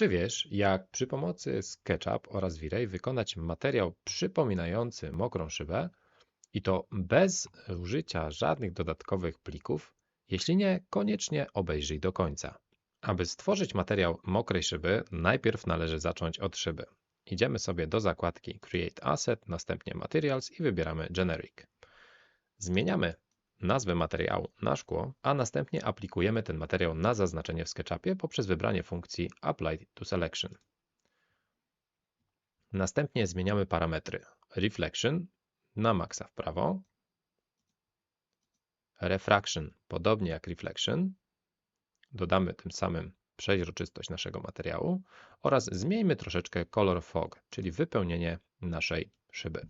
Czy wiesz, jak przy pomocy SketchUp oraz V-Ray wykonać materiał przypominający mokrą szybę i to bez użycia żadnych dodatkowych plików? Jeśli nie, koniecznie obejrzyj do końca. Aby stworzyć materiał mokrej szyby, najpierw należy zacząć od szyby. Idziemy sobie do zakładki Create Asset, następnie Materials i wybieramy Generic. Zmieniamy nazwę materiału na szkło, a następnie aplikujemy ten materiał na zaznaczenie w SketchUpie poprzez wybranie funkcji Apply to Selection. Następnie zmieniamy parametry. Reflection na maksa w prawo, Refraction podobnie jak Reflection, dodamy tym samym przeźroczystość naszego materiału oraz zmieńmy troszeczkę Color Fog, czyli wypełnienie naszej szyby.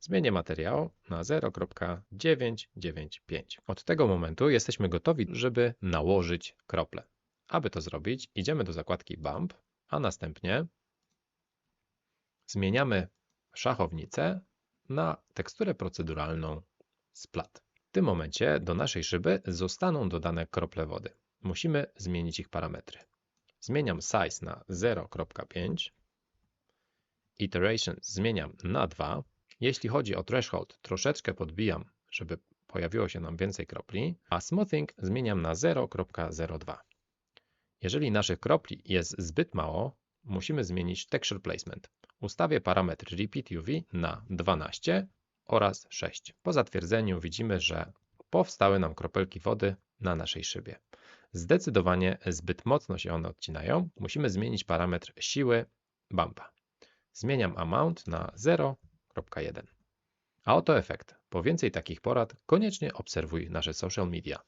Zmienię materiał na 0.995. Od tego momentu jesteśmy gotowi, żeby nałożyć krople. Aby to zrobić, idziemy do zakładki Bump, a następnie zmieniamy szachownicę na teksturę proceduralną Splat. W tym momencie do naszej szyby zostaną dodane krople wody. Musimy zmienić ich parametry. Zmieniam size na 0.5 iteration zmieniam na 2. Jeśli chodzi o threshold, troszeczkę podbijam, żeby pojawiło się nam więcej kropli, a smoothing zmieniam na 0.02. Jeżeli naszych kropli jest zbyt mało, musimy zmienić texture placement. Ustawię parametr repeat UV na 12 oraz 6. Po zatwierdzeniu widzimy, że powstały nam kropelki wody na naszej szybie. Zdecydowanie zbyt mocno się one odcinają. Musimy zmienić parametr siły bumpa. Zmieniam amount na 0.1. A oto efekt. Po więcej takich porad koniecznie obserwuj nasze social media.